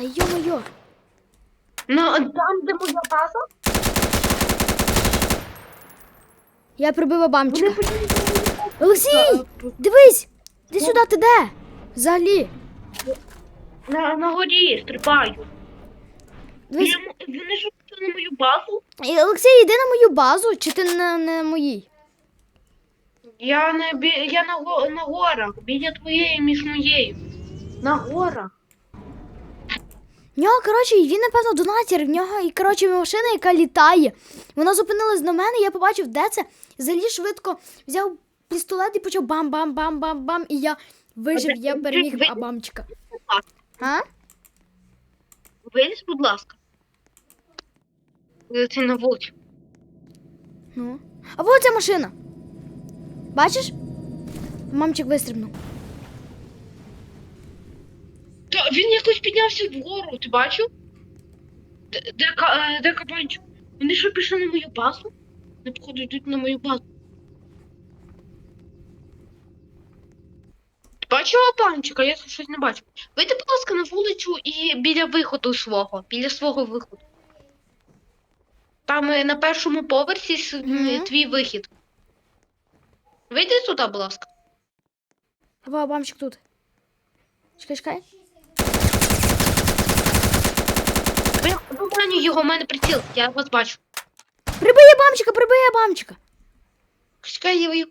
Та йо-моє. Ну, там, де моя база, Я прибила бамчика. вони почали Олексій! Дивись! Іди сюди, ти де? Взагалі. на, на горі стрибають. Дивись. Біля Вони ж на мою базу. І, Олексій, йди на мою базу, чи ти на, на моїй? Я на, бі... я на, го... на горах, біля твоєї між моєю. На горах. В нього, коротше, він, напевно, донатір, в нього і, коротше, машина, яка літає. Вона зупинилась до мене, я побачив, де це. Взагалі швидко взяв пістолет і почав бам-бам-бам-бам-бам. І я вижив, я переміг бабамчика. А? Вилізь, будь ласка. Е, Це на вулицю. Ну. А вот ця машина. Бачиш? Мамчик вистрибнув. Та він якось піднявся вгору, ти бачив? Де, де, е, де кабанчик? Вони що пішли на мою базу? Вони, походу, йдуть на мою базу. Ти Бачила панчика? Я щось не бачу. Вийди, будь ласка, на вулицю і біля виходу свого, біля свого виходу. Там е, на першому поверсі м, Мгм. твій вихід. Вийди сюди, будь ласка. Ва, бамчик тут. Чекай, чекай. Ви обманюю його, у мене приціл, я вас бачу. Прибиє бамчика, прибиє бамчика. Чекай, я його.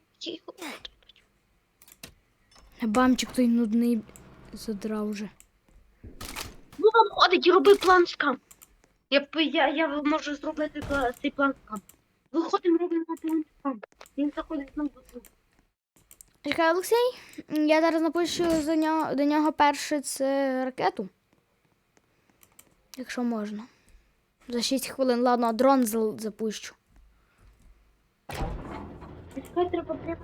Бамчик той нудний задрав уже. Ну, ходить і роби план скам. Я, я, я можу зробити цей план скам. Виходимо, робимо план скам. Він заходить до слух. Чекай, Олексій, я зараз напишу за нього, до нього перше це ракету. Якщо можна. За 6 хвилин. Ладно, а дрон запущу. Чекай, треба прямо.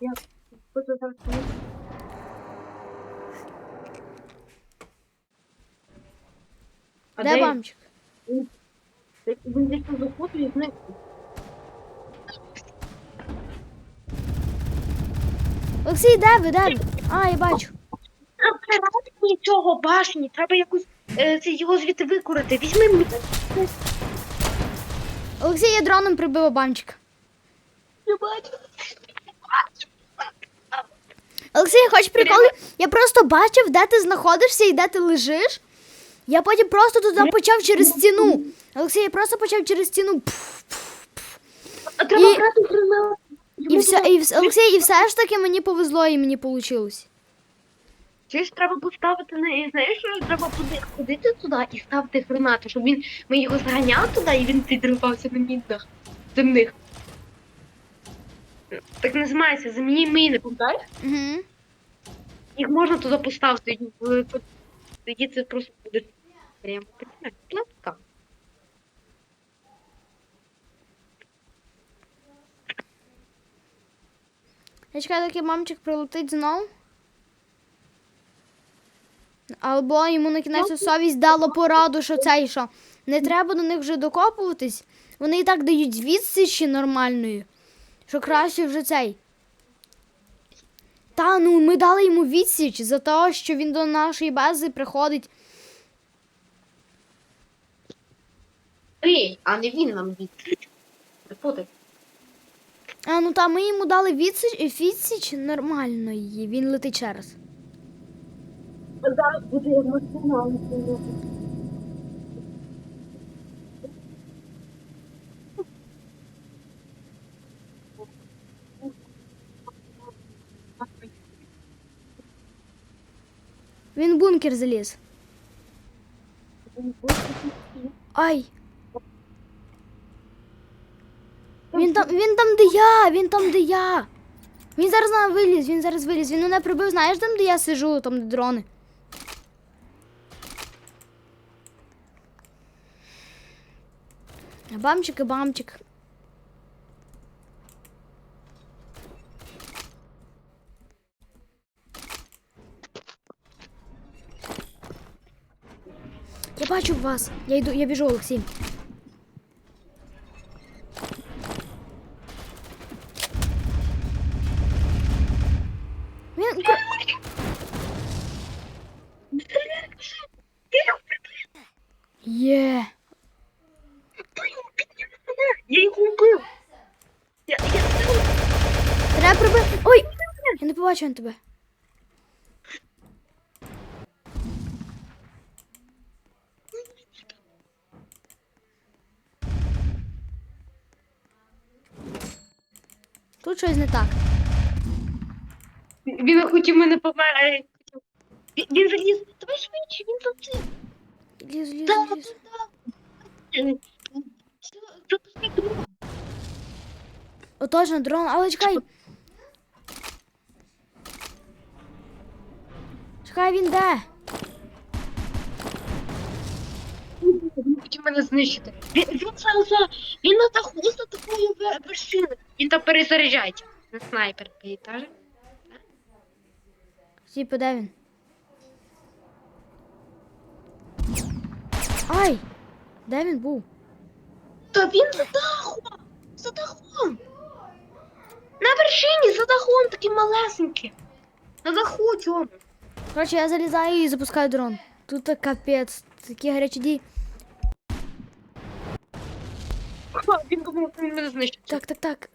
Я буду зараз. А Де бамчик? Він десь тут заходить і зник. Олексій, де ви? Де ви? А, я бачу. Цього башні, треба якось е, це, його звідти викурити. Візьми мені. Олексій, я дроном. Я бачу. Олексій, хочеш приколи? Я просто бачив, де ти знаходишся і де ти лежиш. Я потім просто туди почав через стіну. Олексій, я просто почав через стіну. Пф, А треба І- брати гранату. І все, і все, Олексій, і все ж таки мені повезло і мені вийшло. Чи ж треба поставити на і знаєш, що треба ходити туди і ставити гранати, щоб він ми його заганяли туди і він підривався на мінах земних. Так називається земні міни, пам'ятаєш? Угу. Їх можна туди поставити. е, Тоді це просто буде прямо платка. Я чекаю, доки мамчик прилетить знов. Або йому на кінець совість дала пораду, що це і що. Не треба до них вже докопуватись. Вони і так дають відсічі нормальної. Що краще вже цей. Та ну ми дали йому відсіч за те, що він до нашої бази приходить. Ей, а не він нам. Не. А ну та ми йому дали відсіч, відсіч нормальної. Він летить ще Зараз буде емоціонально. Він бункер заліз. Ай. Він там, він там, де я, він там, де я. Він зараз на виліз, він зараз виліз. Він мене прибив, знаєш там, де я сижу, там де дрони. Бамчик і бамчик. Я бачу вас. Я йду, я біжу, Олексій. Треба прибити. Ой! Я не побачив на тебе. Тут щось не так. Він хотів мене померти. Він, він заліз. Давай швидше, він там. Ліз, ліз, ліз. Отож, на дрон, але чекай. Чекай, він де? Він хотів мене знищити. Він, він, за, за, він на даху за такою ве- вершиною. Він там перезаряджається. На снайпер поїтаже. Стій, де він? Ай! Де він був? Та він за дахом! За дахом! На вершині, за дахом, такий малесенький. На даху цьому. Коротше, я залізаю і запускаю дрон. Тут капець, такі гарячі дії. Він думав, він мене знищить. Так, так, так.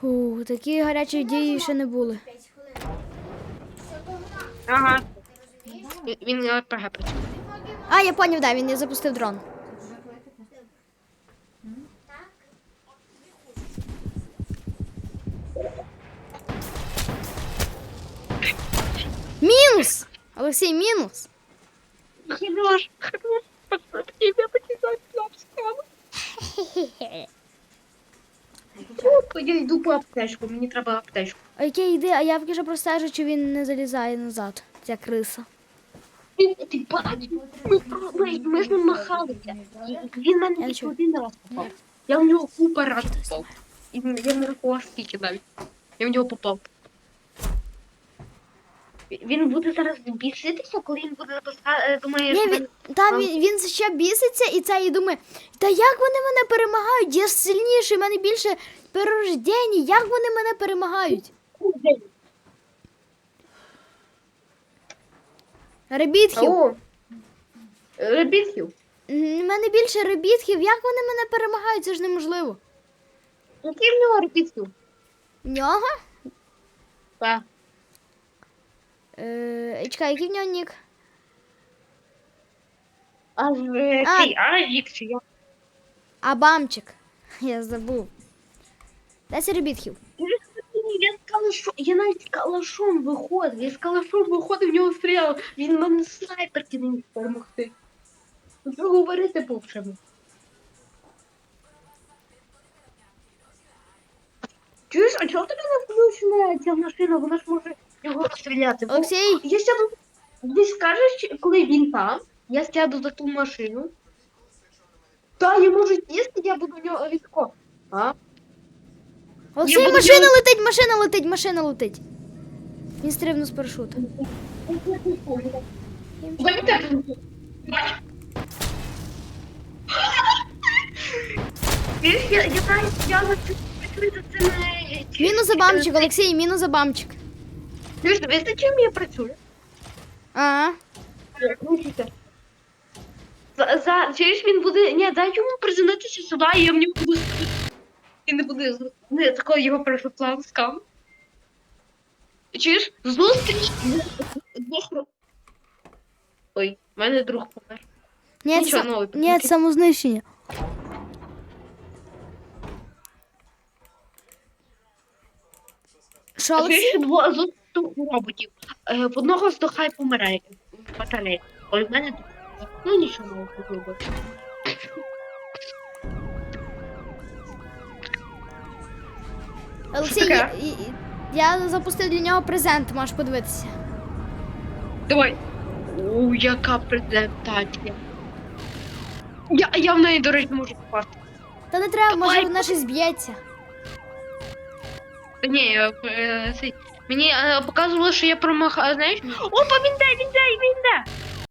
Фу, такі гарячі дії ще не були. Ага. Він- на працює. А, я поняв, да, він не запустив дрон. Олексій, мінус! Хорош, хорош. Посмотри, я почитаю кнопку. Я йду по аптечку, мені треба аптечку. А яке йди, а я поки що простежу, чи він не залізає назад, ця криса. Він, ти бачив, ми, про- ми, ми з ним махалися. І Він мене Я тільки чую. один раз попав. Я в нього купа раз попав. І я не рахував скільки навіть. Я в нього попав. Він буде зараз біситися, коли він буде запускати, думає, Ні, що він, він- та, він, він ще біситься і це і думає, та як вони мене перемагають? Я ж сильніший, в мене більше перерождень, як вони мене перемагають? Ребітхів. Алло. Ребітхів. У мене більше ребітхів, як вони мене перемагають? Це ж неможливо. Який в нього ребітхів? В нього? Так. Е, чекай, який в нього нік? А ж А. цей Азік чи я? Абамчик. Я забув. Де це ребітхів? Я з калашом, я навіть з калашом виходив, я з калашом виходив, в нього стріляв. Він мене снайперки не міг перемогти. Що говорити повчимо? Чуєш, а чого в тебе не включена ця машина? Вона ж може його розстріляти. Бо Олексій, Я сяду, ти скажеш, коли він там, я сяду за ту машину. Та, я можу їсти, я буду в нього відко. А? Олексій, буду машина делать- летить, машина летить, машина летить. Він стрибнув з парашута. Я, я я за за. Мінус абамчик, Олексій, мінус абамчик. Дивись, дивись, за чим я працюю? Ага. Слухайте. За, за, чуєш, він буде... Ні, дай йому приземлитися сюди, і я в нього буду... І не буде не такою його першоплан скам. Чуєш, зустріч двох... Ой, в мене друг помер. Ні, Нічого, новий ні, це самознищення. Що, А Олексій? чуєш, двох роботів. Е, В одного здохай помирає. Баталей. Ой, в мене. Ну нічого нового зробив. Олексій, я, я запустив для нього презент, можеш подивитися. Давай. У, яка презентація. Я, я в неї, до речі, можу попасти. Та не треба, може Давай. вона щось зб'ється. Та Ні, е, е, цей, мені е, показувало, що я промахав, знаєш? Опа, він де, він де, він де.